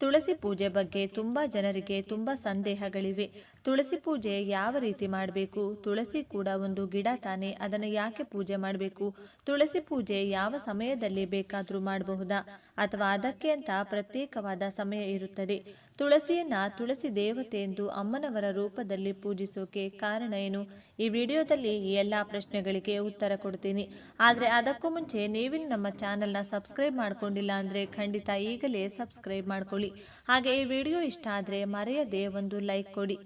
ತುಳಸಿ ಪೂಜೆ ಬಗ್ಗೆ ತುಂಬ ಜನರಿಗೆ ತುಂಬ ಸಂದೇಹಗಳಿವೆ. ತುಳಸಿ ಪೂಜೆ ಯಾವ ರೀತಿ ಮಾಡಬೇಕು? ತುಳಸಿ ಕೂಡ ಒಂದು ಗಿಡ ತಾನೆ, ಅದನ್ನು ಯಾಕೆ ಪೂಜೆ ಮಾಡಬೇಕು? ತುಳಸಿ ಪೂಜೆ ಯಾವ ಸಮಯದಲ್ಲಿ ಬೇಕಾದರೂ ಮಾಡಬಹುದಾ? ಅಥವಾ ಅದಕ್ಕೆ ಅಂತ ಪ್ರತ್ಯೇಕವಾದ ಸಮಯ ಇರುತ್ತದೆ. ತುಳಸಿಯನ್ನ ತುಳಸಿ ದೇವತೆ ಎಂದು ಅಮ್ಮನವರ ರೂಪದಲ್ಲಿ ಪೂಜಿಸೋಕೆ ಕಾರಣ ಏನು? ಈ ವಿಡಿಯೋದಲ್ಲಿ ಈ ಎಲ್ಲ ಪ್ರಶ್ನೆಗಳಿಗೆ ಉತ್ತರ ಕೊಡ್ತೀನಿ. ಆದರೆ ಅದಕ್ಕೂ ಮುಂಚೆ ನೀವಿನ ನಮ್ಮ ಚಾನಲ್ನ ಸಬ್ಸ್ಕ್ರೈಬ್ ಮಾಡ್ಕೊಂಡಿಲ್ಲ ಅಂದರೆ ಖಂಡಿತ ಈಗಲೇ ಸಬ್ಸ್ಕ್ರೈಬ್ ಮಾಡ್ಕೊಳ್ಳಿ. ಹಾಗೆ ಈ ವಿಡಿಯೋ ಇಷ್ಟ ಆದರೆ ಮರೆಯದೇ ಒಂದು ಲೈಕ್ ಕೊಡಿ.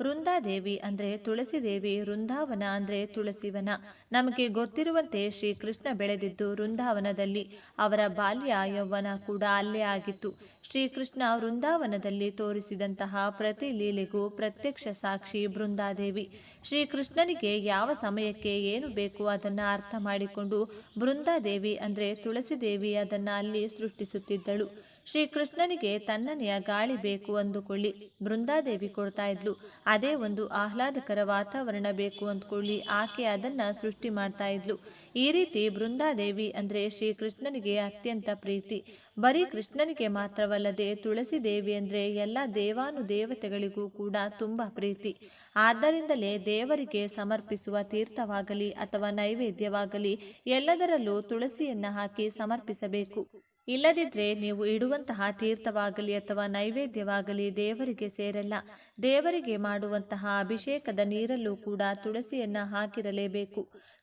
ವೃಂದಾದೇವಿ ಅಂದರೆ ತುಳಸಿ ದೇವಿ, ವೃಂದಾವನ ಅಂದರೆ ತುಳಸಿವನ ನಮಗೆ ಗೊತ್ತಿರುವಂತೆ ಶ್ರೀಕೃಷ್ಣ ಬೆಳೆದಿದ್ದು ವೃಂದಾವನದಲ್ಲಿ. ಅವರ ಬಾಲ್ಯ ಯೌವನ ಕೂಡ ಅಲ್ಲೇ ಆಗಿತ್ತು. ಶ್ರೀಕೃಷ್ಣ ವೃಂದಾವನದಲ್ಲಿ ತೋರಿಸಿದಂತಹ ಪ್ರತಿ ಲೀಲೆಗೂ ಪ್ರತ್ಯಕ್ಷ ಸಾಕ್ಷಿ ಬೃಂದಾದೇವಿ ಶ್ರೀಕೃಷ್ಣನಿಗೆ ಯಾವ ಸಮಯಕ್ಕೆ ಏನು ಬೇಕು ಅದನ್ನು ಅರ್ಥ ಮಾಡಿಕೊಂಡು ಬೃಂದಾದೇವಿ ಅಂದರೆ ತುಳಸಿ ದೇವಿ ಅದನ್ನು ಅಲ್ಲಿ ಸೃಷ್ಟಿಸುತ್ತಿದ್ದಳು. ಶ್ರೀಕೃಷ್ಣನಿಗೆ ತನ್ನನೆಯ ಗಾಳಿ ಬೇಕು ಅಂದುಕೊಳ್ಳಿ. ಬೃಂದಾದೇವಿ ಕೊಡ್ತಾ ಇದ್ಲು. ಅದೇ ಒಂದು ಆಹ್ಲಾದಕರ ವಾತಾವರಣ ಬೇಕು ಅಂದ್ಕೊಳ್ಳಿ. ಆಕೆ ಅದನ್ನ ಸೃಷ್ಟಿ ಮಾಡ್ತಾ ಇದ್ಲು. ಈ ರೀತಿ ಬೃಂದಾದೇವಿ ಅಂದ್ರೆ ಶ್ರೀಕೃಷ್ಣನಿಗೆ ಅತ್ಯಂತ ಪ್ರೀತಿ. ಬರೀ ಕೃಷ್ಣನಿಗೆ ಮಾತ್ರವಲ್ಲದೆ ತುಳಸಿ ದೇವಿ ಅಂದ್ರೆ ಎಲ್ಲ ದೇವಾನು ದೇವತೆಗಳಿಗೂ ಕೂಡ ತುಂಬಾ ಪ್ರೀತಿ. ಆದ್ದರಿಂದಲೇ ದೇವರಿಗೆ ಸಮರ್ಪಿಸುವ ತೀರ್ಥವಾಗಲಿ ಅಥವಾ ನೈವೇದ್ಯವಾಗಲಿ ಎಲ್ಲದರಲ್ಲೂ ತುಳಸಿಯನ್ನು ಹಾಕಿ ಸಮರ್ಪಿಸಬೇಕು. ಇಲ್ಲದಿದ್ದರೆ ನೀವು ಇಡುವಂತಹ ತೀರ್ಥವಾಗಲಿ ಅಥವಾ ನೈವೇದ್ಯವಾಗಲಿ ದೇವರಿಗೆ ಸೇರಲ್ಲ. ದೇವರಿಗೆ ಮಾಡುವಂತಹ ಅಭಿಷೇಕದ ನೀರಲ್ಲೂ ಕೂಡ ತುಳಸಿಯನ್ನ ಹಾಕಿರಲೇಬೇಕು.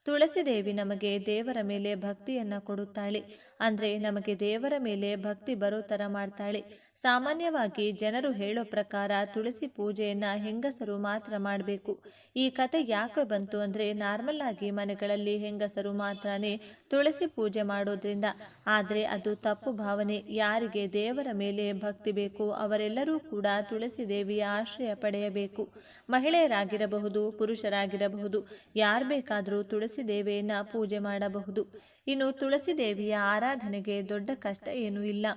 ತುಳಸಿ ದೇವಿ ನಮಗೆ ದೇವರ ಮೇಲೆ ಭಕ್ತಿಯನ್ನ ಕೊಡುತ್ತಾಳೆ. ಅಂದರೆ ನಮಗೆ ದೇವರ ಮೇಲೆ ಭಕ್ತಿ ಬರೋ ಥರ ಮಾಡ್ತಾಳೆ. ಸಾಮಾನ್ಯವಾಗಿ ಜನರು ಹೇಳೋ ಪ್ರಕಾರ ತುಳಸಿ ಪೂಜೆಯನ್ನು ಹೆಂಗಸರು ಮಾತ್ರ ಮಾಡಬೇಕು. ಈ ಕತೆ ಯಾಕೆ ಬಂತು ಅಂದರೆ ನಾರ್ಮಲ್ ಆಗಿ ಮನೆಗಳಲ್ಲಿ ಹೆಂಗಸರು ಮಾತ್ರನೇ ತುಳಸಿ ಪೂಜೆ ಮಾಡೋದ್ರಿಂದ. ಆದರೆ ಅದು ತಪ್ಪು ಭಾವನೆ. ಯಾರಿಗೆ ದೇವರ ಮೇಲೆ ಭಕ್ತಿ ಬೇಕು ಅವರೆಲ್ಲರೂ ಕೂಡ ತುಳಸಿ ದೇವಿಯ ಆಶ್ರಯ ಪಡೆಯಬೇಕು. ಮಹಿಳೆಯರಾಗಿರಬಹುದು, ಪುರುಷರಾಗಿರಬಹುದು, ಯಾರು ಬೇಕಾದರೂ ತುಳಸಿ ದೇವಿಯನ್ನ ಪೂಜೆ ಮಾಡಬಹುದು. ಇನ್ನು ತುಳಸಿ ದೇವಿಯ ಆರಾಧನೆಗೆ ದೊಡ್ಡ ಕಷ್ಟ ಏನೂ ಇಲ್ಲ.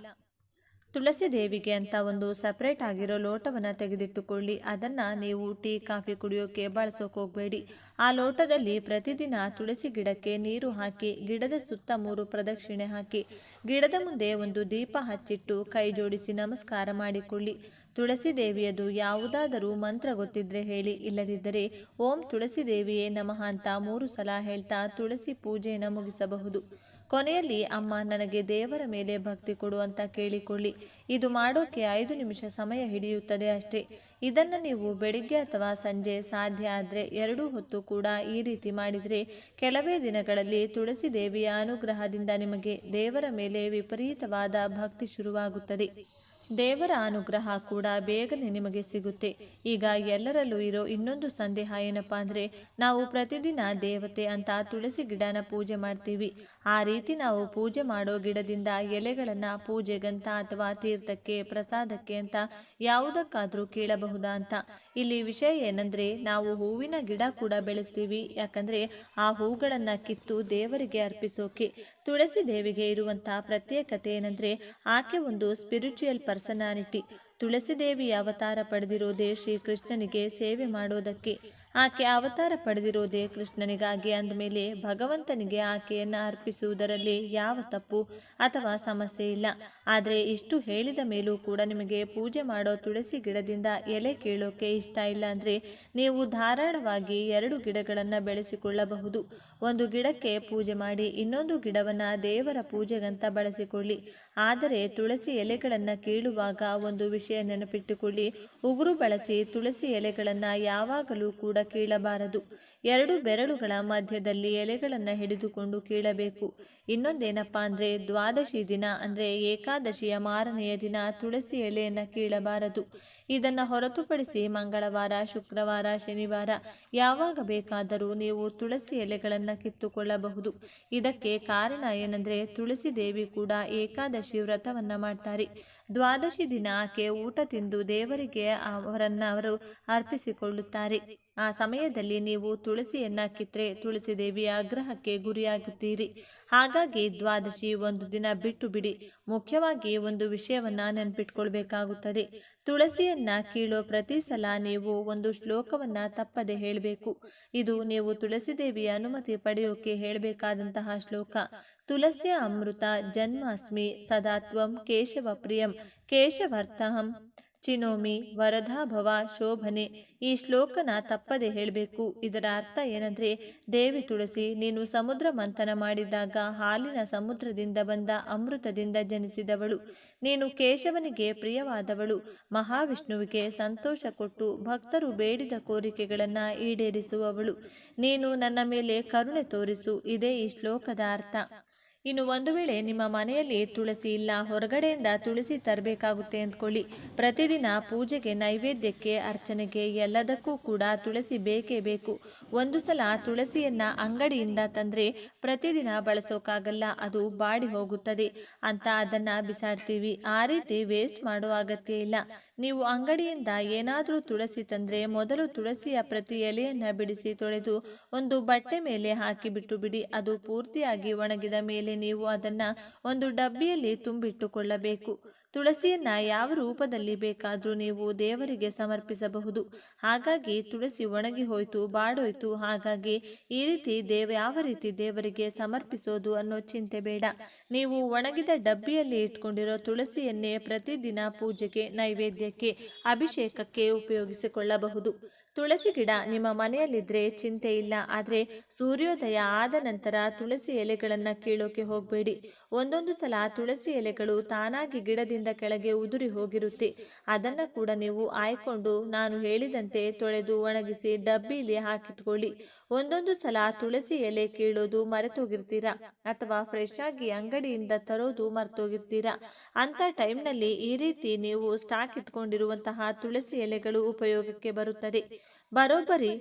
ತುಳಸಿ ದೇವಿಗೆ ಅಂತ ಒಂದು ಸಪ್ರೇಟ್ ಆಗಿರೋ ಲೋಟವನ್ನು ತೆಗೆದಿಟ್ಟುಕೊಳ್ಳಿ. ಅದನ್ನು ನೀವು ಟೀ, ಕಾಫಿ ಕುಡಿಯೋಕೆ ಬಳಸೋಕೆ ಹೋಗಬೇಡಿ. ಆ ಲೋಟದಲ್ಲಿ ಪ್ರತಿದಿನ ತುಳಸಿ ಗಿಡಕ್ಕೆ ನೀರು ಹಾಕಿ, ಗಿಡದ ಸುತ್ತ ಮೂರು ಪ್ರದಕ್ಷಿಣೆ ಹಾಕಿ, ಗಿಡದ ಮುಂದೆ ಒಂದು ದೀಪ ಹಚ್ಚಿಟ್ಟು ಕೈ ಜೋಡಿಸಿ ನಮಸ್ಕಾರ ಮಾಡಿಕೊಳ್ಳಿ. ತುಳಸಿ ದೇವಿಯದು ಯಾವುದಾದರೂ ಮಂತ್ರ ಗೊತ್ತಿದ್ರೆ ಹೇಳಿ. ಇಲ್ಲದಿದ್ದರೆ, ಓಂ ತುಳಸಿ ದೇವಿಯೇ ನಮಃ ಅಂತ ಮೂರು ಸಲ ಹೇಳ್ತಾ ತುಳಸಿ ಪೂಜೆಯನ್ನು ಮುಗಿಸಬಹುದು. ಕೊನೆಯಲ್ಲಿ, ಅಮ್ಮ, ನನಗೆ ದೇವರ ಮೇಲೆ ಭಕ್ತಿ ಕೊಡು ಅಂತ ಕೇಳಿಕೊಳ್ಳಿ. ಇದು ಮಾಡೋಕೆ ಐದು ನಿಮಿಷ ಸಮಯ ಹಿಡಿಯುತ್ತದೆ ಅಷ್ಟೇ. ಇದನ್ನು ನೀವು ಬೆಳಿಗ್ಗೆ ಅಥವಾ ಸಂಜೆ ಸಾಧ್ಯ ಆದರೆ ಎರಡೂ ಹೊತ್ತು ಕೂಡ ಈ ರೀತಿ ಮಾಡಿದರೆ ಕೆಲವೇ ದಿನಗಳಲ್ಲಿ ತುಳಸಿ ದೇವಿಯ ಅನುಗ್ರಹದಿಂದ ನಿಮಗೆ ದೇವರ ಮೇಲೆ ವಿಪರೀತವಾದ ಭಕ್ತಿ ಶುರುವಾಗುತ್ತದೆ. ದೇವರ ಅನುಗ್ರಹ ಕೂಡ ಬೇಗನೆ ನಿಮಗೆ ಸಿಗುತ್ತೆ. ಈಗ ಎಲ್ಲರಲ್ಲೂ ಇರೋ ಇನ್ನೊಂದು ಸಂದೇಹ ಏನಪ್ಪಾ ಅಂದರೆ, ನಾವು ಪ್ರತಿದಿನ ದೇವತೆ ಅಂತ ತುಳಸಿ ಗಿಡನ ಪೂಜೆ ಮಾಡ್ತೀವಿ. ಆ ರೀತಿ ನಾವು ಪೂಜೆ ಮಾಡೋ ಗಿಡದಿಂದ ಎಲೆಗಳನ್ನು ಪೂಜೆಗಂತ ಅಥವಾ ತೀರ್ಥಕ್ಕೆ, ಪ್ರಸಾದಕ್ಕೆ ಅಂತ ಯಾವುದಕ್ಕಾದರೂ ಕೇಳಬಹುದಾ ಅಂತ. ಇಲ್ಲಿ ವಿಷಯ ಏನಂದರೆ, ನಾವು ಹೂವಿನ ಗಿಡ ಕೂಡ ಬೆಳೆಸ್ತೀವಿ. ಯಾಕಂದರೆ, ಆ ಹೂಗಳನ್ನು ಕಿತ್ತು ದೇವರಿಗೆ ಅರ್ಪಿಸೋಕೆ. ತುಳಸಿ ದೇವಿಗೆ ಇರುವಂತಹ ಪ್ರತ್ಯೇಕತೆ ಏನಂದ್ರೆ ಆಕೆ ಒಂದು ಸ್ಪಿರಿಚುಯಲ್ ಪರ್ಸನಾಲಿಟಿ ತುಳಸಿ ದೇವಿಯ ಅವತಾರ ಪಡೆದಿರೋದೇ ಶ್ರೀಕೃಷ್ಣನಿಗೆ ಸೇವೆ ಮಾಡೋದಕ್ಕೆ. ಆಕೆ ಅವತಾರ ಪಡೆದಿರೋದೇ ಕೃಷ್ಣನಿಗಾಗಿ ಅಂದಮೇಲೆ ಭಗವಂತನಿಗೆ ಆಕೆಯನ್ನು ಅರ್ಪಿಸುವುದರಲ್ಲಿ ಯಾವ ತಪ್ಪು ಅಥವಾ ಸಮಸ್ಯೆ ಇಲ್ಲ. ಆದರೆ ಇಷ್ಟು ಹೇಳಿದ ಮೇಲೂ ಕೂಡ ನಿಮಗೆ ಪೂಜೆ ಮಾಡೋ ತುಳಸಿ ಗಿಡದಿಂದ ಎಲೆ ಕೀಳೋಕೆ ಇಷ್ಟ ಇಲ್ಲ ಅಂದರೆ ನೀವು ಧಾರಾಳವಾಗಿ ಎರಡು ಗಿಡಗಳನ್ನು ಬೆಳೆಸಿಕೊಳ್ಳಬಹುದು. ಒಂದು ಗಿಡಕ್ಕೆ ಪೂಜೆ ಮಾಡಿ ಇನ್ನೊಂದು ಗಿಡವನ್ನು ದೇವರ ಪೂಜೆಗಂತ ಬಳಸಿಕೊಳ್ಳಿ. ಆದರೆ ತುಳಸಿ ಎಲೆಗಳನ್ನು ಕೀಳುವಾಗ ಒಂದು ವಿಷಯ ನೆನಪಿಟ್ಟುಕೊಳ್ಳಿ. ಉಗುರು ಬಳಸಿ ತುಳಸಿ ಎಲೆಗಳನ್ನು ಯಾವಾಗಲೂ ಕೂಡ ಕೀಳಬಾರದು. ಎರಡು ಬೆರಳುಗಳ ಮಧ್ಯದಲ್ಲಿ ಎಲೆಗಳನ್ನು ಹಿಡಿದುಕೊಂಡು ಕೀಳಬೇಕು. ಇನ್ನೊಂದೇನಪ್ಪ ಅಂದರೆ, ದ್ವಾದಶಿ ದಿನ ಅಂದರೆ ಏಕಾದಶಿಯ ಮಾರನೆಯ ದಿನ ತುಳಸಿ ಎಲೆಯನ್ನು ಕೀಳಬಾರದು. ಇದನ್ನು ಹೊರತುಪಡಿಸಿ ಮಂಗಳವಾರ, ಶುಕ್ರವಾರ, ಶನಿವಾರ ಯಾವಾಗ ಬೇಕಾದರೂ ನೀವು ತುಳಸಿ ಎಲೆಗಳನ್ನು ಕಿತ್ತುಕೊಳ್ಳಬಹುದು. ಇದಕ್ಕೆ ಕಾರಣ ಏನಂದರೆ, ತುಳಸಿ ದೇವಿ ಕೂಡ ಏಕಾದಶಿ ವ್ರತವನ್ನು ಮಾಡ್ತಾರೆ. ದ್ವಾದಶಿ ದಿನ ಆಕೆ ಊಟ ತಿಂದು ದೇವರಿಗೆ ಅವರನ್ನು ಅವರು ಅರ್ಪಿಸಿಕೊಳ್ಳುತ್ತಾರೆ. ಆ ಸಮಯದಲ್ಲಿ ನೀವು ತುಳಸಿಯನ್ನ ಕಿತ್ತರೆ ತುಳಸಿ ದೇವಿಯ ಆಗ್ರಹಕ್ಕೆ ಗುರಿಯಾಗುತ್ತೀರಿ. ಹಾಗಾಗಿ ದ್ವಾದಶಿ ಒಂದು ದಿನ ಬಿಟ್ಟು ಬಿಡಿ. ಮುಖ್ಯವಾಗಿ ಒಂದು ವಿಷಯವನ್ನ ನೆನ್ಪಿಟ್ಕೊಳ್ಬೇಕಾಗುತ್ತದೆ. ತುಳಸಿಯನ್ನ ಕೀಳೋ ಪ್ರತಿ ಸಲ ನೀವು ಒಂದು ಶ್ಲೋಕವನ್ನ ತಪ್ಪದೆ ಹೇಳಬೇಕು. ಇದು ನೀವು ತುಳಸಿ ದೇವಿಯ ಅನುಮತಿ ಪಡೆಯೋಕೆ ಹೇಳಬೇಕಾದಂತಹ ಶ್ಲೋಕ. ತುಳಸಿಯ ಅಮೃತ ಜನ್ಮಾಸ್ಮಿ ಸದಾತ್ವಂ ಕೇಶವ ಪ್ರಿಯಂ ಕೇಶವರ್ಥಹಂ ಚಿನೋಮಿ ವರದಾಭವ ಶೋಭನೆ ಈ ಶ್ಲೋಕನ ತಪ್ಪದೆ ಹೇಳಬೇಕು. ಇದರ ಅರ್ಥ ಏನಂದ್ರೆ, ದೇವಿ ತುಳಸಿ ನೀನು ಸಮುದ್ರ ಮಂಥನ ಮಾಡಿದಾಗ ಹಾಲಿನ ಸಮುದ್ರದಿಂದ ಬಂದ ಅಮೃತದಿಂದ ಜನಿಸಿದವಳು. ನೀನು ಕೇಶವನಿಗೆ ಪ್ರಿಯವಾದವಳು. ಮಹಾವಿಷ್ಣುವಿಗೆ ಸಂತೋಷ ಕೊಟ್ಟು ಭಕ್ತರು ಬೇಡಿದ ಕೋರಿಕೆಗಳನ್ನು ಈಡೇರಿಸುವವಳು. ನೀನು ನನ್ನ ಮೇಲೆ ಕರುಣೆ ತೋರಿಸು. ಇದೇ ಈ ಶ್ಲೋಕದ ಅರ್ಥ. ಇನ್ನು ಒಂದು ವೇಳೆ ನಿಮ್ಮ ಮನೆಯಲ್ಲಿ ತುಳಸಿ ಇಲ್ಲ, ಹೊರಗಡೆಯಿಂದ ತುಳಸಿ ತರಬೇಕಾಗುತ್ತೆ ಅಂದ್ಕೊಳ್ಳಿ. ಪ್ರತಿದಿನ ಪೂಜೆಗೆ ನೈವೇದ್ಯಕ್ಕೆ, ಅರ್ಚನೆಗೆ ಎಲ್ಲದಕ್ಕೂ ಕೂಡ ತುಳಸಿ ಬೇಕೇ ಬೇಕು. ಒಂದು ಸಲ ತುಳಸಿಯನ್ನ ಅಂಗಡಿಯಿಂದ ತಂದ್ರೆ ಪ್ರತಿದಿನ ಬಳಸೋಕ್ಕಾಗಲ್ಲ ಅದು ಬಾಡಿ ಹೋಗುತ್ತದೆ. ಅಂತ ಅದನ್ನ ಬಿಸಾಡ್ತೀವಿ. ಆ ರೀತಿ ವೇಸ್ಟ್ ಮಾಡೋ ಅಗತ್ಯ ಇಲ್ಲ. ನೀವು ಅಂಗಡಿಯಿಂದ ಏನಾದರೂ ತುಳಸಿ ತಂದ್ರೆ ಮೊದಲು ತುಳಸಿಯ ಪ್ರತಿ ಎಲೆಯನ್ನು ಬಿಡಿಸಿ ತೊಳೆದು ಒಂದು ಬಟ್ಟೆ ಮೇಲೆ ಹಾಕಿಬಿಟ್ಟು ಬಿಡಿ. ಅದು ಪೂರ್ತಿಯಾಗಿ ಒಣಗಿದ ಮೇಲೆ ನೀವು ಅದನ್ನು ಒಂದು ಡಬ್ಬಿಯಲ್ಲಿ ತುಂಬಿಟ್ಟುಕೊಳ್ಳಬೇಕು. ತುಳಸಿಯನ್ನ ಯಾವ ರೂಪದಲ್ಲಿ ಬೇಕಾದರೂ ನೀವು ದೇವರಿಗೆ ಸಮರ್ಪಿಸಬಹುದು. ಹಾಗಾಗಿ ತುಳಸಿ ಒಣಗಿ ಹೋಯಿತು, ಬಾಡೋಯ್ತು. ಹಾಗಾಗಿ ಈ ರೀತಿ ದೇವ, ಯಾವ ರೀತಿ ದೇವರಿಗೆ ಸಮರ್ಪಿಸೋದು ಅನ್ನೋ ಚಿಂತೆ ಬೇಡ. ನೀವು ಒಣಗಿದ ಡಬ್ಬಿಯಲ್ಲಿ ಇಟ್ಕೊಂಡಿರೋ ತುಳಸಿಯನ್ನೇ ಪ್ರತಿದಿನ ಪೂಜೆಗೆ, ನೈವೇದ್ಯಕ್ಕೆ, ಅಭಿಷೇಕಕ್ಕೆ ಉಪಯೋಗಿಸಿಕೊಳ್ಳಬಹುದು. ತುಳಸಿ ಗಿಡ ನಿಮ್ಮ ಮನೆಯಲ್ಲಿದ್ರೆ ಚಿಂತೆ ಇಲ್ಲ, ಆದರೆ ಸೂರ್ಯೋದಯ ಆದ ನಂತರ ತುಳಸಿ ಎಲೆಗಳನ್ನು ಕೀಳೋಕೆ ಹೋಗಬೇಡಿ. ಒಂದೊಂದು ಸಲ ತುಳಸಿ ಎಲೆಗಳು ತಾನಾಗಿ ಗಿಡದಿಂದ ಕೆಳಗೆ ಉದುರಿ ಹೋಗಿರುತ್ತೆ. ಅದನ್ನು ಕೂಡ ನೀವು ಆಯ್ಕೊಂಡು ನಾನು ಹೇಳಿದಂತೆ ತೊಳೆದು ಒಣಗಿಸಿ ಡಬ್ಬಿಲಿ ಹಾಕಿಟ್ಕೊಳ್ಳಿ. ಒಂದೊಂದು ಸಲ ತುಳಸಿ ಎಲೆ ಕೀಳೋದು ಮರೆತೋಗಿರ್ತೀರಾ ಅಥವಾ ಫ್ರೆಶ್ ಆಗಿ ಅಂಗಡಿಯಿಂದ ತರೋದು ಮರ್ತೋಗಿರ್ತೀರಾ. ಅಂತ ಟೈಮ್ನಲ್ಲಿ ಈ ರೀತಿ ನೀವು ಸ್ಟಾಕ್ ಇಟ್ಕೊಂಡಿರುವಂತಹ ತುಳಸಿ ಎಲೆಗಳು ಉಪಯೋಗಕ್ಕೆ ಬರುತ್ತದೆ. ಬರೋಬ್ಬರಿ,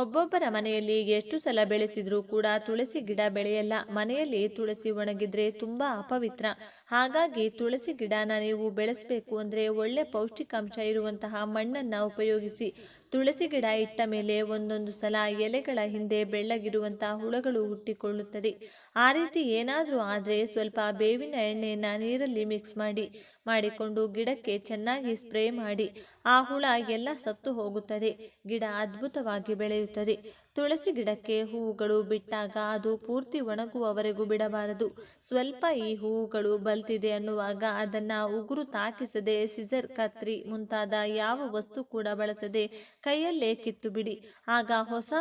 ಒಬ್ಬೊಬ್ಬರ ಮನೆಯಲ್ಲಿ ಎಷ್ಟು ಸಲ ಬೆಳೆಸಿದ್ರೂ ಕೂಡ ತುಳಸಿ ಗಿಡ ಬೆಳೆಯಲ್ಲ. ಮನೆಯಲ್ಲಿ ತುಳಸಿ ಒಣಗಿದ್ರೆ ತುಂಬಾ ಅಪವಿತ್ರ. ಹಾಗಾಗಿ ತುಳಸಿ ಗಿಡನ ನೀವು ಬೆಳೆಸಬೇಕು ಅಂದ್ರೆ ಒಳ್ಳೆ ಪೌಷ್ಟಿಕಾಂಶ ಇರುವಂತಹ ಮಣ್ಣನ್ನ ಉಪಯೋಗಿಸಿ. ತುಳಸಿ ಗಿಡ ಇಟ್ಟ ಮೇಲೆ ಒಂದೊಂದು ಸಲ ಎಲೆಗಳ ಹಿಂದೆ ಬೆಳ್ಳಗಿರುವಂತಹ ಹುಳಗಳು ಹುಟ್ಟಿಕೊಳ್ಳುತ್ತದೆ. ಆ ರೀತಿ ಏನಾದರೂ ಆದರೆ ಸ್ವಲ್ಪ ಬೇವಿನ ಎಣ್ಣೆಯನ್ನು ನೀರಲ್ಲಿ ಮಿಕ್ಸ್ ಮಾಡಿ, ಮಾಡಿಕೊಂಡು ಗಿಡಕ್ಕೆ ಚೆನ್ನಾಗಿ ಸ್ಪ್ರೇ ಮಾಡಿ, ಆ ಹುಳ ಎಲ್ಲ ಸತ್ತು ಹೋಗುತ್ತದೆ. ಗಿಡ ಅದ್ಭುತವಾಗಿ ಬೆಳೆಯುತ್ತದೆ. ತುಳಸಿ ಗಿಡಕ್ಕೆ ಹೂವುಗಳು ಬಿಟ್ಟಾಗ ಅದು ಪೂರ್ತಿ ಒಣಗುವವರೆಗೂ ಬಿಡಬಾರದು. ಸ್ವಲ್ಪ ಈ ಹೂವುಗಳು ಬಲ್ತಿದೆ ಅನ್ನುವಾಗ ಅದನ್ನು ಉಗುರು ತಾಕಿಸದೆ ಸಿಸರ್ ಕತ್ರಿ ಮುಂತಾದ ಯಾವ ವಸ್ತು ಕೂಡ ಬಳಸದೆ ಕೈಯಲ್ಲೇ ಕಿತ್ತು ಬಿಡಿ ಆಗ ಹೊಸ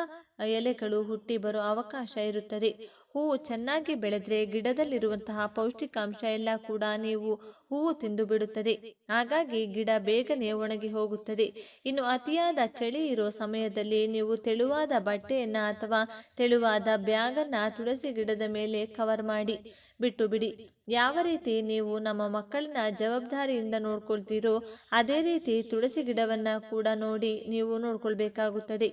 ಎಲೆಗಳು ಹುಟ್ಟಿ ಬರೋ ಅವಕಾಶ ಇರುತ್ತದೆ. ಹೂವು ಚೆನ್ನಾಗಿ ಬೆಳೆದ್ರೆ ಗಿಡದಲ್ಲಿರುವಂತಹ ಪೌಷ್ಟಿಕಾಂಶ ಎಲ್ಲ ಕೂಡ ನೀವು ಹೂವು ತಿಂದು ಬಿಡುತ್ತದೆ ಹಾಗಾಗಿ ಗಿಡ ಬೇಗನೆ ಒಣಗಿ ಹೋಗುತ್ತದೆ. ಇನ್ನು ಅತಿಯಾದ ಚಳಿ ಇರೋ ಸಮಯದಲ್ಲಿ ನೀವು ತೆಳುವಾದ ಬಟ್ಟೆಯನ್ನ ಅಥವಾ ತೆಳುವಾದ ಬ್ಯಾಗನ್ನ ತುಳಸಿ ಗಿಡದ ಮೇಲೆ ಕವರ್ ಮಾಡಿ. ಬಿಟ್ಟು ಬಿಡಿ. ಯಾವ ರೀತಿ ನೀವು ನಮ್ಮ ಮಕ್ಕಳನ್ನ ಜವಾಬ್ದಾರಿಯಿಂದ ನೋಡ್ಕೊಳ್ತೀರೋ ಅದೇ ರೀತಿ ತುಳಸಿ ಗಿಡವನ್ನ ಕೂಡ ನೋಡಿ ನೀವು ನೋಡ್ಕೊಳ್ಬೇಕಾಗುತ್ತದೆ.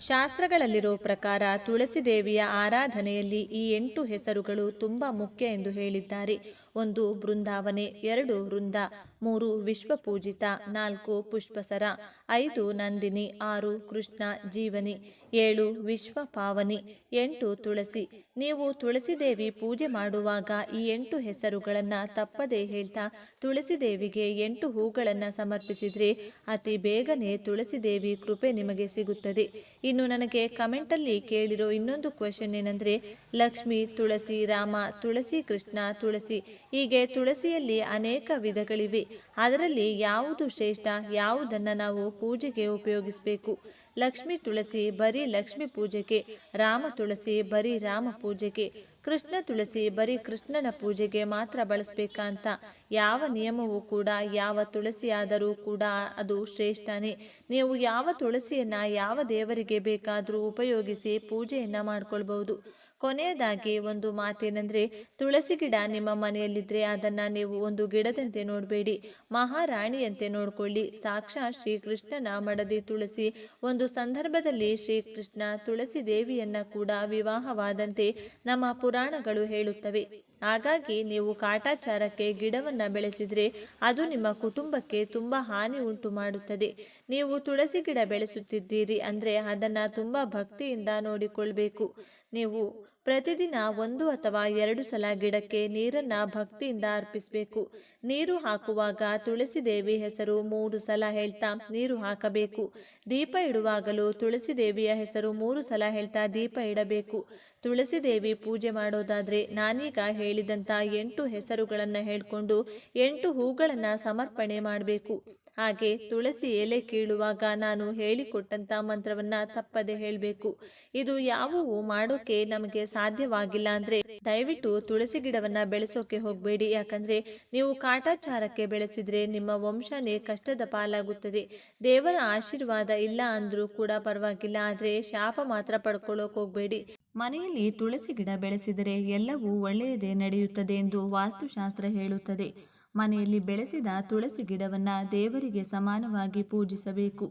ಶಾಸ್ತ್ರಗಳಲ್ಲಿರೋ ಪ್ರಕಾರ ತುಳಸಿ ದೇವಿಯ ಆರಾಧನೆಯಲ್ಲಿ ಈ ಎಂಟು ಹೆಸರುಗಳು ತುಂಬ ಮುಖ್ಯ ಎಂದು ಹೇಳಿದ್ದಾರೆ. ಒಂದು ಬೃಂದಾವನೆ, ಎರಡು ವೃಂದ, ಮೂರು ವಿಶ್ವಪೂಜಿತ, ನಾಲ್ಕು ಪುಷ್ಪಸರ, ಐದು ನಂದಿನಿ, ಆರು ಕೃಷ್ಣ ಜೀವನಿ ಏಳು ವಿಶ್ವ ಪಾವನಿ ಎಂಟು ತುಳಸಿ. ನೀವು ತುಳಸಿ ದೇವಿ ಪೂಜೆ ಮಾಡುವಾಗ ಈ ಎಂಟು ಹೆಸರುಗಳನ್ನು ತಪ್ಪದೇ ಹೇಳ್ತಾ ತುಳಸಿ ದೇವಿಗೆ ಎಂಟು ಹೂಗಳನ್ನು ಸಮರ್ಪಿಸಿದರೆ ಅತಿ ಬೇಗನೆ ತುಳಸಿ ದೇವಿ ಕೃಪೆ ನಿಮಗೆ ಸಿಗುತ್ತದೆ. ಇನ್ನು ನನಗೆ ಕಮೆಂಟಲ್ಲಿ ಕೇಳಿರೋ ಇನ್ನೊಂದು ಕ್ವೆಶನ್ ಏನಂದರೆ, ಲಕ್ಷ್ಮಿ, ತುಳಸಿ, ರಾಮ, ತುಳಸಿ, ಕೃಷ್ಣ, ತುಳಸಿ. ಹೀಗೆ ತುಳಸಿಯಲ್ಲಿ ಅನೇಕ ವಿಧಗಳಿವೆ. ಅದರಲ್ಲಿ ಯಾವುದು ಶ್ರೇಷ್ಠ, ಯಾವುದನ್ನು ನಾವು ಪೂಜೆಗೆ ಉಪಯೋಗಿಸಬೇಕು? ಲಕ್ಷ್ಮಿ ತುಳಸಿ, ಬರೀ ಲಕ್ಷ್ಮೀ ಪೂಜೆಗೆ, ರಾಮ ತುಳಸಿ, ಬರೀ ರಾಮ ಪೂಜೆಗೆ, ಕೃಷ್ಣ ತುಳಸಿ, ಬರೀ ಕೃಷ್ಣನ ಪೂಜೆಗೆ ಮಾತ್ರ ಬಳಸಬೇಕಂತ ಯಾವ ನಿಯಮವೂ ಕೂಡ, ಯಾವ ತುಳಸಿಯಾದರೂ ಕೂಡ ಅದು ಶ್ರೇಷ್ಠನೇ. ನೀವು ಯಾವ ತುಳಸಿಯನ್ನ ಯಾವ ದೇವರಿಗೆ ಬೇಕಾದರೂ ಉಪಯೋಗಿಸಿ ಪೂಜೆಯನ್ನ ಮಾಡ್ಕೊಳ್ಬಹುದು. ಕೊನೆಯದಾಗಿ ಒಂದು ಮಾತೇನೆಂದ್ರೆ, ತುಳಸಿ ಗಿಡ ನಿಮ್ಮ ಮನೆಯಲ್ಲಿದ್ರೆ ಅದನ್ನ ನೀವು ಒಂದು ಗಿಡದಂತೆ ನೋಡಬೇಡಿ, ಮಹಾರಾಣಿಯಂತೆ ನೋಡಿಕೊಳ್ಳಿ. ಸಾಕ್ಷಾತ್ ಶ್ರೀಕೃಷ್ಣನ ಮಡದಿ ತುಳಸಿ, ಒಂದು ಸಂದರ್ಭದಲ್ಲಿ ಶ್ರೀಕೃಷ್ಣ ತುಳಸಿ ದೇವಿಯನ್ನ ಕೂಡ ವಿವಾಹವಾದಂತೆ ನಮ್ಮ ಪುರಾಣಗಳು ಹೇಳುತ್ತವೆ. ಹಾಗಾಗಿ ನೀವು ಕಾಟಾಚಾರಕ್ಕೆ ಗಿಡವನ್ನ ಬೆಳೆಸಿದ್ರೆ ಅದು ನಿಮ್ಮ ಕುಟುಂಬಕ್ಕೆ ತುಂಬಾ ಹಾನಿ ಉಂಟು ಮಾಡುತ್ತದೆ. ನೀವು ತುಳಸಿ ಗಿಡ ಬೆಳೆಸುತ್ತಿದ್ದೀರಿ ಅಂದ್ರೆ ಅದನ್ನ ತುಂಬಾ ಭಕ್ತಿಯಿಂದ ನೋಡಿಕೊಳ್ಬೇಕು. ನೀವು ಪ್ರತಿದಿನ ಒಂದು ಅಥವಾ ಎರಡು ಸಲ ಗಿಡಕ್ಕೆ ನೀರನ್ನ ಭಕ್ತಿಯಿಂದ ಅರ್ಪಿಸಬೇಕು. ನೀರು ಹಾಕುವಾಗ ತುಳಸಿ ದೇವಿ ಹೆಸರು ಮೂರು ಸಲ ಹೇಳ್ತಾ ನೀರು ಹಾಕಬೇಕು. ದೀಪ ಇಡುವಾಗಲೂ ತುಳಸಿ ದೇವಿಯ ಹೆಸರು ಮೂರು ಸಲ ಹೇಳ್ತಾ ದೀಪ ಇಡಬೇಕು. ತುಳಸಿ ದೇವಿ ಪೂಜೆ ಮಾಡೋದಾದ್ರೆ ನಾನೀಗ ಹೇಳಿದಂತ ಎಂಟು ಹೆಸರುಗಳನ್ನು ಹೇಳಿಕೊಂಡು ಎಂಟು ಹೂಗಳನ್ನು ಸಮರ್ಪಣೆ ಮಾಡಬೇಕು. ಹಾಗೆ ತುಳಸಿ ಎಲೆ ಕೀಳುವಾಗ ನಾನು ಹೇಳಿಕೊಟ್ಟಂತ ಮಂತ್ರವನ್ನ ತಪ್ಪದೆ ಹೇಳಬೇಕು. ಇದು ಯಾವುವು ಮಾಡೋಕೆ ನಮಗೆ ಸಾಧ್ಯವಾಗಿಲ್ಲ ಅಂದ್ರೆ ದಯವಿಟ್ಟು ತುಳಸಿ ಗಿಡವನ್ನ ಬೆಳೆಸೋಕೆ ಹೋಗಬೇಡಿ. ಯಾಕಂದ್ರೆ ನೀವು ಕಾಟಾಚಾರಕ್ಕೆ ಬೆಳೆಸಿದ್ರೆ ನಿಮ್ಮ ವಂಶನೇ ಕಷ್ಟದ ಪಾಲಾಗುತ್ತದೆ. ದೇವರ ಆಶೀರ್ವಾದ ಇಲ್ಲ ಅಂದ್ರೂ ಕೂಡ ಪರವಾಗಿಲ್ಲ, ಆದ್ರೆ ಶಾಪ ಮಾತ್ರ ಪಡ್ಕೊಳ್ಳೋಕೆ ಹೋಗಬೇಡಿ. ಮನೆಯಲ್ಲಿ ತುಳಸಿ ಗಿಡ ಬೆಳೆಸಿದರೆ ಎಲ್ಲವೂ ಒಳ್ಳೆಯದೇ ನಡೆಯುತ್ತದೆ ಎಂದು ವಾಸ್ತುಶಾಸ್ತ್ರ ಹೇಳುತ್ತದೆ. ಮನೆಯಲ್ಲಿ ಬೆಳೆಸಿದ ತುಳಸಿ ಗಿಡವನ್ನ ದೇವರಿಗೆ ಸಮಾನವಾಗಿ ಪೂಜಿಸಬೇಕು.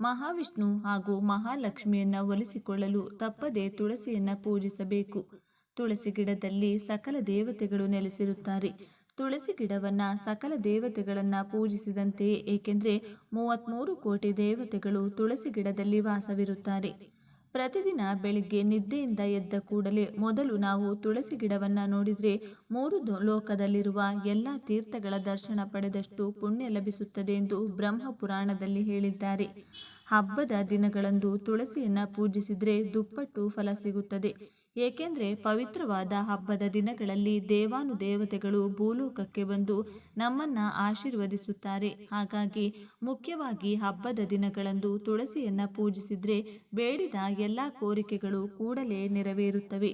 ಮಹಾವಿಷ್ಣು ಹಾಗೂ ಮಹಾಲಕ್ಷ್ಮಿಯನ್ನು ಒಲಿಸಿಕೊಳ್ಳಲು ತಪ್ಪದೆ ತುಳಸಿಯನ್ನು ಪೂಜಿಸಬೇಕು. ತುಳಸಿ ಗಿಡದಲ್ಲಿ ಸಕಲ ದೇವತೆಗಳು ನೆಲೆಸಿರುತ್ತಾರೆ. ತುಳಸಿ ಗಿಡವನ್ನ ಸಕಲ ದೇವತೆಗಳನ್ನ ಪೂಜಿಸಿದಂತೆಯೇ, ಏಕೆಂದರೆ ಮೂವತ್ತ್ಮೂರು ಕೋಟಿ ದೇವತೆಗಳು ತುಳಸಿ ಗಿಡದಲ್ಲಿ ವಾಸವಿರುತ್ತಾರೆ. ಪ್ರತಿದಿನ ಬೆಳಿಗ್ಗೆ ನಿದ್ದೆಯಿಂದ ಎದ್ದ ಕೂಡಲೇ ಮೊದಲು ನಾವು ತುಳಸಿ ಗಿಡವನ್ನು ನೋಡಿದರೆ ಮೂರು ಲೋಕದಲ್ಲಿರುವ ಎಲ್ಲ ತೀರ್ಥಗಳ ದರ್ಶನ ಪಡೆದಷ್ಟು ಪುಣ್ಯ ಲಭಿಸುತ್ತದೆ ಎಂದು ಬ್ರಹ್ಮ ಪುರಾಣದಲ್ಲಿ ಹೇಳಿದ್ದಾರೆ. ಹಬ್ಬದ ದಿನಗಳಂದು ತುಳಸಿಯನ್ನ ಪೂಜಿಸಿದರೆ ದುಪ್ಪಟ್ಟು ಫಲ ಸಿಗುತ್ತದೆ. ಏಕೆಂದರೆ ಪವಿತ್ರವಾದ ಹಬ್ಬದ ದಿನಗಳಲ್ಲಿ ದೇವಾನುದೇವತೆಗಳು ಭೂಲೋಕಕ್ಕೆ ಬಂದು ನಮ್ಮನ್ನು ಆಶೀರ್ವದಿಸುತ್ತಾರೆ. ಹಾಗಾಗಿ ಮುಖ್ಯವಾಗಿ ಹಬ್ಬದ ದಿನಗಳಂದು ತುಳಸಿಯನ್ನು ಪೂಜಿಸಿದರೆ ಬೇಡಿದ ಎಲ್ಲ ಕೋರಿಕೆಗಳು ಕೂಡಲೇ ನೆರವೇರುತ್ತವೆ.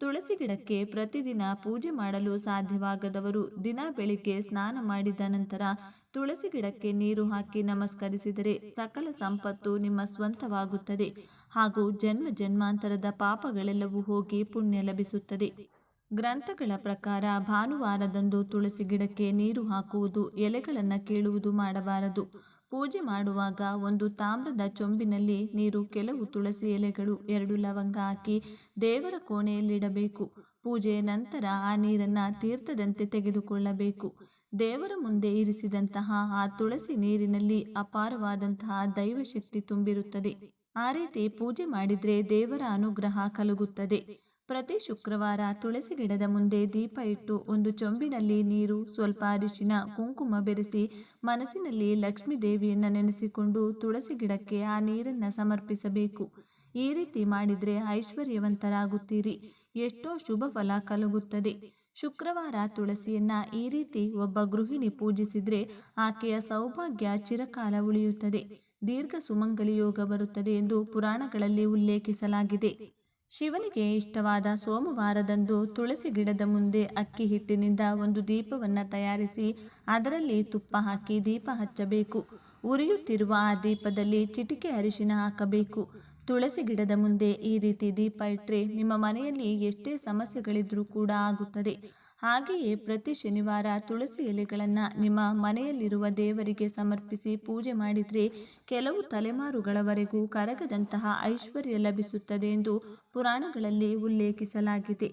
ತುಳಸಿ ಗಿಡಕ್ಕೆ ಪ್ರತಿದಿನ ಪೂಜೆ ಮಾಡಲು ಸಾಧ್ಯವಾಗದವರು ದಿನ ಬೆಳಿಗ್ಗೆ ಸ್ನಾನ ಮಾಡಿದ ನಂತರ ತುಳಸಿ ಗಿಡಕ್ಕೆ ನೀರು ಹಾಕಿ ನಮಸ್ಕರಿಸಿದರೆ ಸಕಲ ಸಂಪತ್ತು ನಿಮ್ಮ ಸ್ವಂತವಾಗುತ್ತದೆ ಹಾಗೂ ಜನ್ಮ ಜನ್ಮಾಂತರದ ಪಾಪಗಳೆಲ್ಲವೂ ಹೋಗಿ ಪುಣ್ಯ ಲಭಿಸುತ್ತದೆ. ಗ್ರಂಥಗಳ ಪ್ರಕಾರ ಭಾನುವಾರದಂದು ತುಳಸಿ ಗಿಡಕ್ಕೆ ನೀರು ಹಾಕುವುದು ಎಲೆಗಳನ್ನು ಕೀಳುವುದು ಮಾಡಬಾರದು. ಪೂಜೆ ಮಾಡುವಾಗ ಒಂದು ತಾಮ್ರದ ಚೊಂಬಿನಲ್ಲಿ ನೀರು ಕೆಲವು ತುಳಸಿ ಎಲೆಗಳು ಎರಡು ಲವಂಗ ಹಾಕಿ ದೇವರ ಕೋಣೆಯಲ್ಲಿಡಬೇಕು. ಪೂಜೆಯ ನಂತರ ಆ ನೀರನ್ನು ತೀರ್ಥದಂತೆ ತೆಗೆದುಕೊಳ್ಳಬೇಕು. ದೇವರ ಮುಂದೆ ಇರಿಸಿದಂತಹ ಆ ತುಳಸಿ ನೀರಿನಲ್ಲಿ ಅಪಾರವಾದಂತಹ ದೈವಶಕ್ತಿ ತುಂಬಿರುತ್ತದೆ. ಆ ರೀತಿ ಪೂಜೆ ಮಾಡಿದ್ರೆ ದೇವರ ಅನುಗ್ರಹ ಕಲುಗುತ್ತದೆ. ಪ್ರತಿ ಶುಕ್ರವಾರ ತುಳಸಿ ಗಿಡದ ಮುಂದೆ ದೀಪ ಇಟ್ಟು ಒಂದು ಚೊಂಬಿನಲ್ಲಿ ನೀರು, ಸ್ವಲ್ಪ ಅರಿಶಿನ, ಕುಂಕುಮ ಬೆರೆಸಿ ಮನಸ್ಸಿನಲ್ಲಿ ಲಕ್ಷ್ಮೀ ದೇವಿಯನ್ನ ನೆನೆಸಿಕೊಂಡು ತುಳಸಿ ಗಿಡಕ್ಕೆ ಆ ನೀರನ್ನ ಸಮರ್ಪಿಸಬೇಕು. ಈ ರೀತಿ ಮಾಡಿದ್ರೆ ಐಶ್ವರ್ಯವಂತರಾಗುತ್ತೀರಿ. ಎಷ್ಟೋ ಶುಭ ಫಲ ಕಲುಗುತ್ತದೆ. ಶುಕ್ರವಾರ ತುಳಸಿಯನ್ನ ಈ ರೀತಿ ಒಬ್ಬ ಗೃಹಿಣಿ ಪೂಜಿಸಿದ್ರೆ ಆಕೆಯ ಸೌಭಾಗ್ಯ ಚಿರಕಾಲ ಉಳಿಯುತ್ತದೆ. ದೀರ್ಘ ಸುಮಂಗಲಿ ಯೋಗ ಬರುತ್ತದೆ ಎಂದು ಪುರಾಣಗಳಲ್ಲಿ ಉಲ್ಲೇಖಿಸಲಾಗಿದೆ. ಶಿವನಿಗೆ ಇಷ್ಟವಾದ ಸೋಮವಾರದಂದು ತುಳಸಿ ಗಿಡದ ಮುಂದೆ ಅಕ್ಕಿ ಹಿಟ್ಟಿನಿಂದ ಒಂದು ದೀಪವನ್ನು ತಯಾರಿಸಿ ಅದರಲ್ಲಿ ತುಪ್ಪ ಹಾಕಿ ದೀಪ ಹಚ್ಚಬೇಕು. ಉರಿಯುತ್ತಿರುವ ಆ ದೀಪದಲ್ಲಿ ಚಿಟಿಕೆ ಅರಿಶಿನ ಹಾಕಬೇಕು. ತುಳಸಿ ಗಿಡದ ಮುಂದೆ ಈ ರೀತಿ ದೀಪ ಇಟ್ಟರೆ ನಿಮ್ಮ ಮನೆಯಲ್ಲಿ ಎಷ್ಟೇ ಸಮಸ್ಯೆಗಳಿದ್ರೂ ಕೂಡ ಆಗುತ್ತದೆ. ಹಾಗೆಯೇ ಪ್ರತಿ ಶನಿವಾರ ತುಳಸಿ ಎಲೆಗಳನ್ನು ನಿಮ್ಮ ಮನೆಯಲ್ಲಿರುವ ದೇವರಿಗೆ ಸಮರ್ಪಿಸಿ ಪೂಜೆ ಮಾಡಿದರೆ ಕೆಲವು ತಲೆಮಾರುಗಳವರೆಗೂ ಕರಗದಂತಹ ಐಶ್ವರ್ಯ ಲಭಿಸುತ್ತದೆ ಎಂದು ಪುರಾಣಗಳಲ್ಲಿ ಉಲ್ಲೇಖಿಸಲಾಗಿದೆ.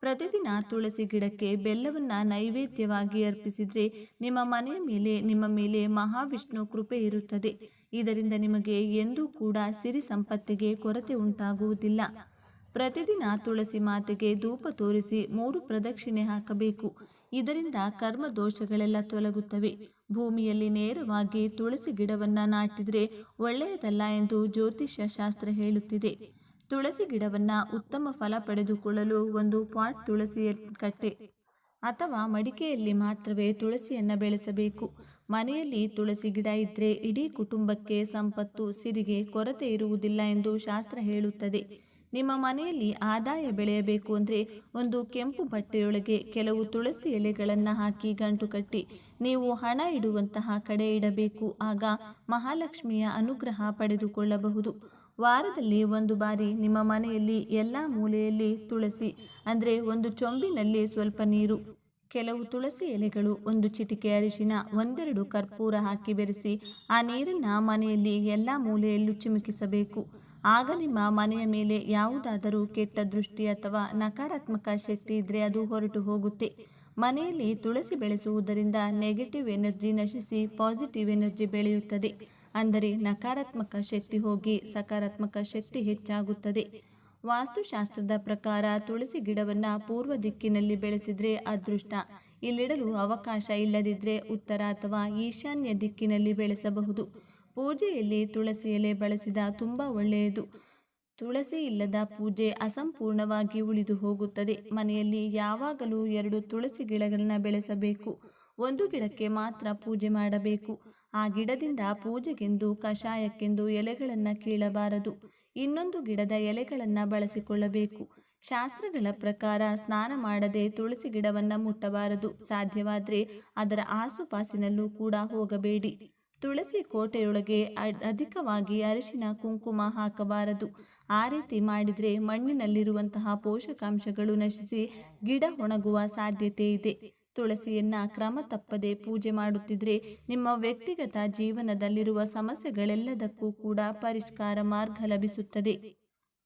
ಪ್ರತಿದಿನ ತುಳಸಿ ಗಿಡಕ್ಕೆ ಬೆಲ್ಲವನ್ನ ನೈವೇದ್ಯವಾಗಿ ಅರ್ಪಿಸಿದ್ರೆ ನಿಮ್ಮ ಮನೆಯ ಮೇಲೆ, ನಿಮ್ಮ ಮೇಲೆ ಮಹಾವಿಷ್ಣು ಕೃಪೆ ಇರುತ್ತದೆ. ಇದರಿಂದ ನಿಮಗೆ ಎಂದೂ ಕೂಡ ಸಿರಿ ಸಂಪತ್ತಿಗೆ ಕೊರತೆ ಉಂಟಾಗುವುದಿಲ್ಲ. ಪ್ರತಿದಿನ ತುಳಸಿ ಮಾತೆಗೆ ಧೂಪ ತೋರಿಸಿ ಮೂರು ಪ್ರದಕ್ಷಿಣೆ ಹಾಕಬೇಕು. ಇದರಿಂದ ಕರ್ಮ ದೋಷಗಳೆಲ್ಲ ತೊಲಗುತ್ತವೆ. ಭೂಮಿಯಲ್ಲಿ ನೇರವಾಗಿ ತುಳಸಿ ಗಿಡವನ್ನು ನಾಟಿದರೆ ಒಳ್ಳೆಯದಲ್ಲ ಎಂದು ಜ್ಯೋತಿಷ್ಯ ಶಾಸ್ತ್ರ ಹೇಳುತ್ತಿದೆ. ತುಳಸಿ ಗಿಡವನ್ನು ಉತ್ತಮ ಫಲ ಪಡೆದುಕೊಳ್ಳಲು ಒಂದು ಪಾಟ್ ತುಳಸಿ ಕಟ್ಟೆ ಅಥವಾ ಮಡಿಕೆಯಲ್ಲಿ ಮಾತ್ರವೇ ತುಳಸಿಯನ್ನು ಬೆಳೆಸಬೇಕು. ಮನೆಯಲ್ಲಿ ತುಳಸಿ ಗಿಡ ಇದ್ದರೆ ಇಡೀ ಕುಟುಂಬಕ್ಕೆ ಸಂಪತ್ತು, ಸಿರಿಗೆ, ಕೊರತೆ ಇರುವುದಿಲ್ಲ ಎಂದು ಶಾಸ್ತ್ರ ಹೇಳುತ್ತದೆ. ನಿಮ್ಮ ಮನೆಯಲ್ಲಿ ಆದಾಯ ಬೆಳೆಯಬೇಕು ಅಂದರೆ ಒಂದು ಕೆಂಪು ಬಟ್ಟೆಯೊಳಗೆ ಕೆಲವು ತುಳಸಿ ಎಲೆಗಳನ್ನು ಹಾಕಿ ಗಂಟು ಕಟ್ಟಿ, ನೀವು ಹಣ ಇಡುವಂತಹ ಕಡೆ ಇಡಬೇಕು. ಆಗ ಮಹಾಲಕ್ಷ್ಮಿಯ ಅನುಗ್ರಹ ಪಡೆದುಕೊಳ್ಳಬಹುದು. ವಾರದಲ್ಲಿ ಒಂದು ಬಾರಿ ನಿಮ್ಮ ಮನೆಯಲ್ಲಿ ಎಲ್ಲ ಮೂಲೆಯಲ್ಲಿ ತುಳಸಿ, ಅಂದರೆ ಒಂದು ಚೊಂಬಿನಲ್ಲಿ ಸ್ವಲ್ಪ ನೀರು, ಕೆಲವು ತುಳಸಿ ಎಲೆಗಳು, ಒಂದು ಚಿಟಿಕೆ ಅರಿಶಿನ, ಒಂದೆರಡು ಕರ್ಪೂರ ಹಾಕಿ ಬೆರೆಸಿ ಆ ನೀರನ್ನು ಮನೆಯಲ್ಲಿ ಎಲ್ಲ ಮೂಲೆಯಲ್ಲೂ ಚಿಮುಕಿಸಬೇಕು. ಆಗ ನಿಮ್ಮ ಮನೆಯ ಮೇಲೆ ಯಾವುದಾದರೂ ಕೆಟ್ಟ ದೃಷ್ಟಿ ಅಥವಾ ನಕಾರಾತ್ಮಕ ಶಕ್ತಿ ಇದ್ದರೆ ಅದು ಹೊರಟು ಹೋಗುತ್ತೆ. ಮನೆಯಲ್ಲಿ ತುಳಸಿ ಬೆಳೆಸುವುದರಿಂದ ನೆಗೆಟಿವ್ ಎನರ್ಜಿ ನಶಿಸಿ ಪಾಸಿಟಿವ್ ಎನರ್ಜಿ ಬೆಳೆಯುತ್ತದೆ. ಅಂದರೆ ನಕಾರಾತ್ಮಕ ಶಕ್ತಿ ಹೋಗಿ ಸಕಾರಾತ್ಮಕ ಶಕ್ತಿ ಹೆಚ್ಚಾಗುತ್ತದೆ. ವಾಸ್ತುಶಾಸ್ತ್ರದ ಪ್ರಕಾರ ತುಳಸಿ ಗಿಡವನ್ನು ಪೂರ್ವ ದಿಕ್ಕಿನಲ್ಲಿ ಬೆಳೆಸಿದರೆ ಅದೃಷ್ಟ. ಇಲ್ಲಿಡಲು ಅವಕಾಶ ಇಲ್ಲದಿದ್ದರೆ ಉತ್ತರ ಅಥವಾ ಈಶಾನ್ಯ ದಿಕ್ಕಿನಲ್ಲಿ ಬೆಳೆಸಬಹುದು. ಪೂಜೆಯಲ್ಲಿ ತುಳಸಿ ಎಲೆ ಬಳಸಿದ ತುಂಬ ಒಳ್ಳೆಯದು. ತುಳಸಿ ಇಲ್ಲದ ಪೂಜೆ ಅಸಂಪೂರ್ಣವಾಗಿ ಉಳಿದು ಹೋಗುತ್ತದೆ. ಮನೆಯಲ್ಲಿ ಯಾವಾಗಲೂ ಎರಡು ತುಳಸಿ ಗಿಡಗಳನ್ನು ಬೆಳೆಸಬೇಕು. ಒಂದು ಗಿಡಕ್ಕೆ ಮಾತ್ರ ಪೂಜೆ ಮಾಡಬೇಕು. ಆ ಗಿಡದಿಂದ ಪೂಜೆಗೆಂದು, ಕಷಾಯಕ್ಕೆಂದು ಎಲೆಗಳನ್ನು ಕೀಳಬಾರದು. ಇನ್ನೊಂದು ಗಿಡದ ಎಲೆಗಳನ್ನು ಬಳಸಿಕೊಳ್ಳಬೇಕು. ಶಾಸ್ತ್ರಗಳ ಪ್ರಕಾರ ಸ್ನಾನ ಮಾಡದೆ ತುಳಸಿ ಗಿಡವನ್ನು ಮುಟ್ಟಬಾರದು. ಸಾಧ್ಯವಾದರೆ ಅದರ ಆಸುಪಾಸಿನಲ್ಲೂ ಕೂಡ ಹೋಗಬೇಡಿ. ತುಳಸಿ ಕೋಟೆಯೊಳಗೆ ಅಧಿಕವಾಗಿ ಅರಿಶಿನ, ಕುಂಕುಮ ಹಾಕಬಾರದು. ಆ ರೀತಿ ಮಾಡಿದರೆ ಮಣ್ಣಿನಲ್ಲಿರುವಂತಹ ಪೋಷಕಾಂಶಗಳು ನಶಿಸಿ ಗಿಡ ಒಣಗುವ ಸಾಧ್ಯತೆ ಇದೆ. ತುಳಸಿಯನ್ನ ಕ್ರಮ ತಪ್ಪದೆ ಪೂಜೆ ಮಾಡುತ್ತಿದ್ರೆ ನಿಮ್ಮ ವ್ಯಕ್ತಿಗತ ಜೀವನದಲ್ಲಿರುವ ಸಮಸ್ಯೆಗಳೆಲ್ಲದಕ್ಕೂ ಕೂಡ ಪರಿಷ್ಕಾರ ಮಾರ್ಗ ಲಭಿಸುತ್ತದೆ.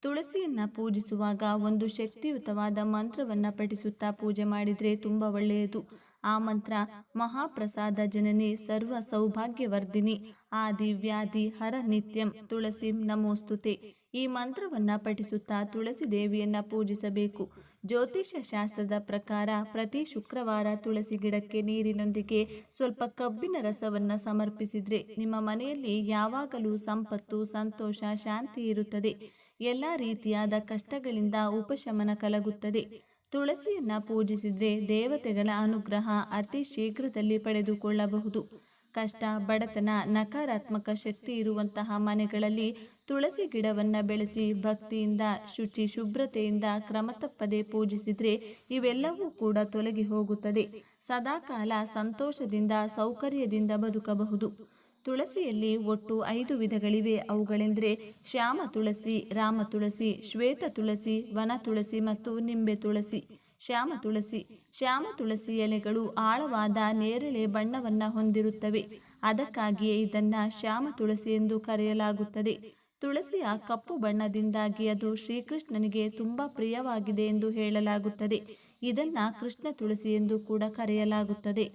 ತುಳಸಿಯನ್ನ ಪೂಜಿಸುವಾಗ ಒಂದು ಶಕ್ತಿಯುತವಾದ ಮಂತ್ರವನ್ನ ಪಠಿಸುತ್ತಾ ಪೂಜೆ ಮಾಡಿದರೆ ತುಂಬ ಒಳ್ಳೆಯದು. ಆ ಮಂತ್ರ, ಮಹಾಪ್ರಸಾದ ಜನನಿ, ಸರ್ವ ಸೌಭಾಗ್ಯವರ್ಧಿನಿ ಆದಿ ವ್ಯಾಧಿ ಹರ ನಿತ್ಯಂ, ತುಳಸಿ ನಮೋಸ್ತುತೆ. ಈ ಮಂತ್ರವನ್ನ ಪಠಿಸುತ್ತಾ ತುಳಸಿ ದೇವಿಯನ್ನ ಪೂಜಿಸಬೇಕು. ಜ್ಯೋತಿಷ್ಯ ಶಾಸ್ತ್ರದ ಪ್ರಕಾರ ಪ್ರತಿ ಶುಕ್ರವಾರ ತುಳಸಿ ಗಿಡಕ್ಕೆ ನೀರಿನೊಂದಿಗೆ ಸ್ವಲ್ಪ ಕಬ್ಬಿನ ರಸವನ್ನು ಸಮರ್ಪಿಸಿದ್ರೆ ನಿಮ್ಮ ಮನೆಯಲ್ಲಿ ಯಾವಾಗಲೂ ಸಂಪತ್ತು, ಸಂತೋಷ, ಶಾಂತಿ ಇರುತ್ತದೆ. ಎಲ್ಲ ರೀತಿಯಾದ ಕಷ್ಟಗಳಿಂದ ಉಪಶಮನ ಕಲಗುತ್ತದೆ. ತುಳಸಿಯನ್ನ ಪೂಜಿಸಿದರೆ ದೇವತೆಗಳ ಅನುಗ್ರಹ ಅತಿ ಶೀಘ್ರದಲ್ಲಿ ಪಡೆದುಕೊಳ್ಳಬಹುದು. ಕಷ್ಟ, ಬಡತನ, ನಕಾರಾತ್ಮಕ ಶಕ್ತಿ ಇರುವಂತಹ ಮನೆಗಳಲ್ಲಿ ತುಳಸಿ ಗಿಡವನ್ನು ಬೆಳೆಸಿ ಭಕ್ತಿಯಿಂದ, ಶುಚಿ ಶುಭ್ರತೆಯಿಂದ ಕ್ರಮ ತಪ್ಪದೆ ಪೂಜಿಸಿದರೆ ಇವೆಲ್ಲವೂ ಕೂಡ ತೊಲಗಿ ಹೋಗುತ್ತದೆ. ಸದಾಕಾಲ ಸಂತೋಷದಿಂದ, ಸೌಕರ್ಯದಿಂದ ಬದುಕಬಹುದು. ತುಳಸಿಯಲ್ಲಿ ಒಟ್ಟು ಐದು ವಿಧಗಳಿವೆ. ಅವುಗಳೆಂದರೆ ಶ್ಯಾಮ ತುಳಸಿ, ರಾಮ ತುಳಸಿ, ಶ್ವೇತ ತುಳಸಿ, ವನ ತುಳಸಿ ಮತ್ತು ನಿಂಬೆ ತುಳಸಿ. ಶ್ಯಾಮ ತುಳಸಿ ಶ್ಯಾಮ ತುಳಸಿ ಎಲೆಗಳು ಆಳವಾದ ನೇರಳೆ ಬಣ್ಣವನ್ನು ಹೊಂದಿರುತ್ತವೆ. ಅದಕ್ಕಾಗಿಯೇ ಇದನ್ನು ಶ್ಯಾಮ ತುಳಸಿ ಎಂದು ಕರೆಯಲಾಗುತ್ತದೆ. ತುಳಸಿಯ ಕಪ್ಪು ಬಣ್ಣದಿಂದಾಗಿ ಅದು ಶ್ರೀಕೃಷ್ಣನಿಗೆ ತುಂಬ ಪ್ರಿಯವಾಗಿದೆ ಎಂದು ಹೇಳಲಾಗುತ್ತದೆ. ಇದನ್ನು ಕೃಷ್ಣ ತುಳಸಿ ಎಂದು ಕೂಡ ಕರೆಯಲಾಗುತ್ತದೆ.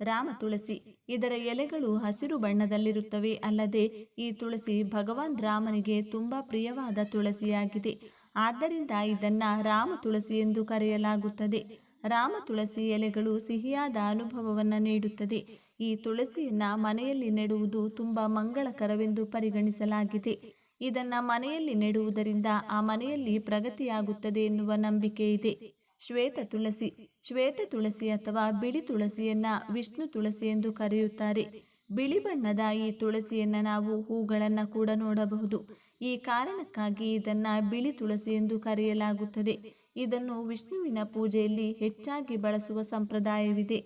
ರಾಮ ತುಳಸಿ. ಇದರ ಎಲೆಗಳು ಹಸಿರು ಬಣ್ಣದಲ್ಲಿರುತ್ತವೆ. ಅಲ್ಲದೆ ಈ ತುಳಸಿ ಭಗವಾನ್ ರಾಮನಿಗೆ ತುಂಬಾ ಪ್ರಿಯವಾದ ತುಳಸಿಯಾಗಿದೆ. ಆದ್ದರಿಂದ ಇದನ್ನ ರಾಮ ತುಳಸಿ ಎಂದು ಕರೆಯಲಾಗುತ್ತದೆ. ರಾಮ ತುಳಸಿ ಎಲೆಗಳು ಸಿಹಿಯಾದ ಅನುಭವವನ್ನು ನೀಡುತ್ತದೆ. ಈ ತುಳಸಿಯನ್ನ ಮನೆಯಲ್ಲಿ ನೆಡುವುದು ತುಂಬಾ ಮಂಗಳಕರವೆಂದು ಪರಿಗಣಿಸಲಾಗಿದೆ. ಇದನ್ನ ಮನೆಯಲ್ಲಿ ನೆಡುವುದರಿಂದ ಆ ಮನೆಯಲ್ಲಿ ಪ್ರಗತಿಯಾಗುತ್ತದೆ ಎನ್ನುವ ನಂಬಿಕೆ ಇದೆ. ಶ್ವೇತ ತುಳಸಿ. ಶ್ವೇತ ತುಳಸಿ ಅಥವಾ ಬಿಳಿ ತುಳಸಿಯನ್ನ ವಿಷ್ಣು ತುಳಸಿ ಎಂದು ಕರೆಯುತ್ತಾರೆ. ಬಿಳಿ ಬಣ್ಣದ ಈ ತುಳಸಿಯನ್ನ ನಾವು ಹೂಗಳನ್ನ ಕೂಡ ನೋಡಬಹುದು. ಈ ಕಾರಣಕ್ಕಾಗಿ ಇದನ್ನ ಬಿಳಿ ತುಳಸಿ ಎಂದು ಕರೆಯಲಾಗುತ್ತದೆ. ಇದನ್ನು ವಿಷ್ಣುವಿನ ಪೂಜೆಯಲ್ಲಿ ಹೆಚ್ಚಾಗಿ ಬಳಸುವ ಸಂಪ್ರದಾಯವಿದೆ.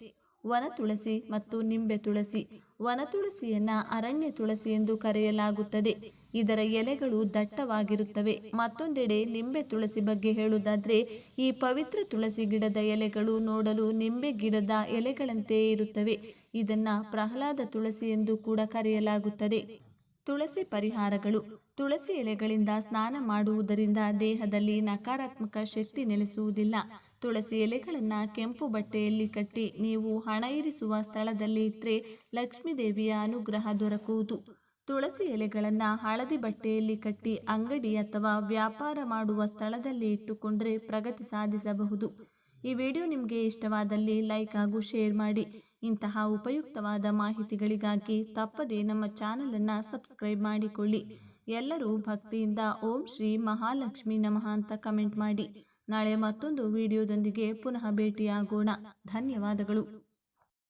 ವನ ತುಳಸಿ ಮತ್ತು ನಿಂಬೆ ತುಳಸಿ. ವನ ತುಳಸಿಯನ್ನ ಅರಣ್ಯ ತುಳಸಿ ಎಂದು ಕರೆಯಲಾಗುತ್ತದೆ. ಇದರ ಎಲೆಗಳು ದಟ್ಟವಾಗಿರುತ್ತವೆ. ಮತ್ತೊಂದೆಡೆ ನಿಂಬೆ ತುಳಸಿ ಬಗ್ಗೆ ಹೇಳುವುದಾದ್ರೆ, ಈ ಪವಿತ್ರ ತುಳಸಿ ಗಿಡದ ಎಲೆಗಳು ನೋಡಲು ನಿಂಬೆ ಗಿಡದ ಎಲೆಗಳಂತೆಯೇ ಇರುತ್ತವೆ. ಇದನ್ನ ಪ್ರಹ್ಲಾದ ತುಳಸಿ ಎಂದು ಕೂಡ ಕರೆಯಲಾಗುತ್ತದೆ. ತುಳಸಿ ಪರಿಹಾರಗಳು. ತುಳಸಿ ಎಲೆಗಳಿಂದ ಸ್ನಾನ ಮಾಡುವುದರಿಂದ ದೇಹದಲ್ಲಿ ನಕಾರಾತ್ಮಕ ಶಕ್ತಿ ನೆಲೆಸುವುದಿಲ್ಲ. ತುಳಸಿ ಎಲೆಗಳನ್ನು ಕೆಂಪು ಬಟ್ಟೆಯಲ್ಲಿ ಕಟ್ಟಿ ನೀವು ಹಣ ಇರಿಸುವ ಸ್ಥಳದಲ್ಲಿ ಇಟ್ಟರೆ ಲಕ್ಷ್ಮೀದೇವಿಯ ಅನುಗ್ರಹ ದೊರಕುವುದು. ತುಳಸಿ ಎಲೆಗಳನ್ನು ಹಳದಿ ಬಟ್ಟೆಯಲ್ಲಿ ಕಟ್ಟಿ ಅಂಗಡಿ ಅಥವಾ ವ್ಯಾಪಾರ ಮಾಡುವ ಸ್ಥಳದಲ್ಲಿ ಇಟ್ಟುಕೊಂಡರೆ ಪ್ರಗತಿ ಸಾಧಿಸಬಹುದು. ಈ ವಿಡಿಯೋ ನಿಮಗೆ ಇಷ್ಟವಾದಲ್ಲಿ ಲೈಕ್ ಹಾಗೂ ಶೇರ್ ಮಾಡಿ. ಇಂತಹ ಉಪಯುಕ್ತವಾದ ಮಾಹಿತಿಗಳಿಗಾಗಿ ತಪ್ಪದೇ ನಮ್ಮ ಚಾನಲನ್ನು ಸಬ್ಸ್ಕ್ರೈಬ್ ಮಾಡಿಕೊಳ್ಳಿ. ಎಲ್ಲರೂ ಭಕ್ತಿಯಿಂದ ಓಂ ಶ್ರೀ ಮಹಾಲಕ್ಷ್ಮಿ ನಮಃ ಅಂತ ಕಮೆಂಟ್ ಮಾಡಿ. ನಾಳೆ ಮತ್ತೊಂದು ವಿಡಿಯೋದೊಂದಿಗೆ ಪುನಃ ಭೇಟಿಯಾಗೋಣ. ಧನ್ಯವಾದಗಳು.